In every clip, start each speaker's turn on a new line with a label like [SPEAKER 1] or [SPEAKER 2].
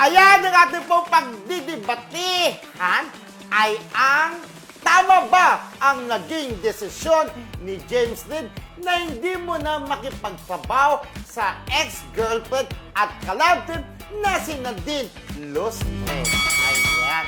[SPEAKER 1] Ayan ang ating pong pagdidibatihan ay ang tama ba ang naging desisyon ni James Reid na hindi mo na makipagtrabaho sa ex-girlfriend at kalabtin na si Nadine Lustre. Ayan.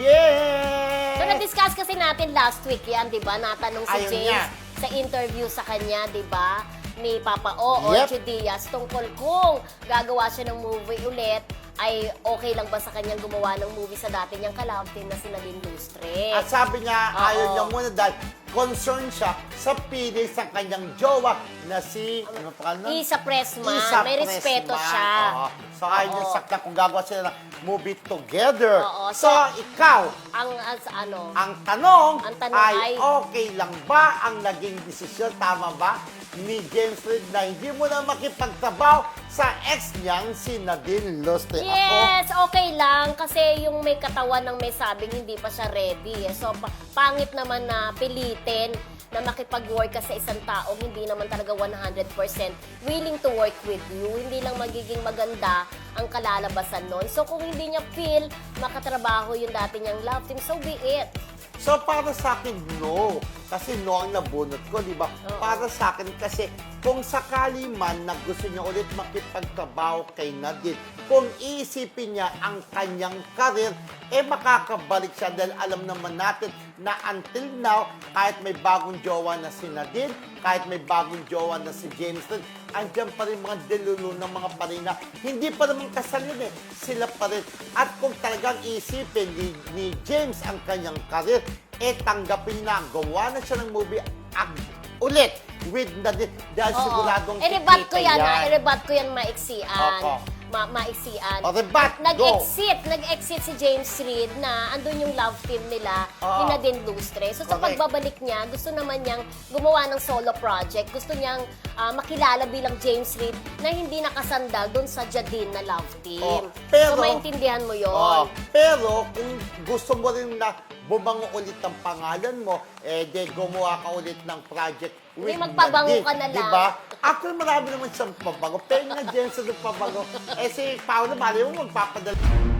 [SPEAKER 1] Yes!
[SPEAKER 2] So, na-discuss kasi natin last week yan, di ba? Natanong si
[SPEAKER 1] Ayun
[SPEAKER 2] James
[SPEAKER 1] nga.
[SPEAKER 2] sa interview sa kanya, di ba? Ni Papa O,
[SPEAKER 1] Yep.
[SPEAKER 2] Ocho Diaz, tungkol kung gagawa siya ng movie ulit, ay okay lang ba sa kanyang gumawa ng movie sa dati niyang kalabtin na si Nadine Lustre?
[SPEAKER 1] At sabi niya,
[SPEAKER 2] Oo.
[SPEAKER 1] ayaw niya muna dahil concerned siya sa pilis ng kanyang jowa na si, ano pa na?
[SPEAKER 2] Isa Pressman,
[SPEAKER 1] Isa
[SPEAKER 2] may respeto siya.
[SPEAKER 1] Oo. So, ayaw niya
[SPEAKER 2] Oo.
[SPEAKER 1] sakta kung gagawa sila ng movie together.
[SPEAKER 2] Oo.
[SPEAKER 1] So,
[SPEAKER 2] So-
[SPEAKER 1] ikaw,
[SPEAKER 2] Ang, as, ano,
[SPEAKER 1] ang tanong,
[SPEAKER 2] Ang tanong
[SPEAKER 1] ay,
[SPEAKER 2] ay-
[SPEAKER 1] okay lang ba ang naging desisyon, tama ba, ni James Reid na hindi mo na makipagtrabaho sa ex niyang si Nadine Lustre?
[SPEAKER 2] Yes, okay lang kasi yung may katawan ng may sabing hindi pa siya ready. So, pa- pangit naman na pilitin na makipag-work ka sa isang taong hindi naman talaga 100% willing to work with you. Hindi lang magiging maganda ang kalalabasan nun. So, kung hindi niya feel makatrabaho yung dati niyang love team, so be it.
[SPEAKER 1] So, para sa akin, no. Kasi no ang nabunot ko, di ba?
[SPEAKER 2] Oo.
[SPEAKER 1] Para sa akin, kasi kung sakali man na gusto niya ulit makipagtrabaho kay Nadine, kung iisipin niya ang kanyang karir, eh makakabalik siya dahil alam naman natin na until now, kahit may bagong jowa na si Nadine, kahit may bagong jowa na si James Reid, andyan pa rin mga delulu ng mga parina. Hindi pa naman kasal yun eh. Sila pa rin. At kung talagang isipin ni, ni James ang kanyang karir, eh tanggapin na, gawa na siya ng movie ag- ulit with Nadine dahil
[SPEAKER 2] Oo.
[SPEAKER 1] siguradong
[SPEAKER 2] I-rebat ko
[SPEAKER 1] kikita
[SPEAKER 2] yan, ha? I-rebat ko yan maiksian.
[SPEAKER 1] Opo.
[SPEAKER 2] Ma maiksian.
[SPEAKER 1] O, rebat, go.
[SPEAKER 2] Nag-exit, nag-exit si James Reid na andun yung love team nila,
[SPEAKER 1] Oo.
[SPEAKER 2] ni Nadine Lustre. So sa
[SPEAKER 1] Correct.
[SPEAKER 2] pagbabalik niya, gusto naman niyang gumawa ng solo project. Gusto niyang ah, makilala bilang James Reid na hindi nakasandal dun sa Jadine na love team.
[SPEAKER 1] Oo. Pero-
[SPEAKER 2] so maintindihan mo yon.
[SPEAKER 1] Oh, pero kung gusto mo rin na bumango ulit ang pangalan mo, eh de gumawa ka ulit ng project with
[SPEAKER 2] Hindi, magpabango
[SPEAKER 1] Nadine,
[SPEAKER 2] ka na lang.
[SPEAKER 1] Diba? Actually, marami naman siyang pabango. Pero nga dyan sa nagpabango, eh si Paolo, mali mo magpapadala.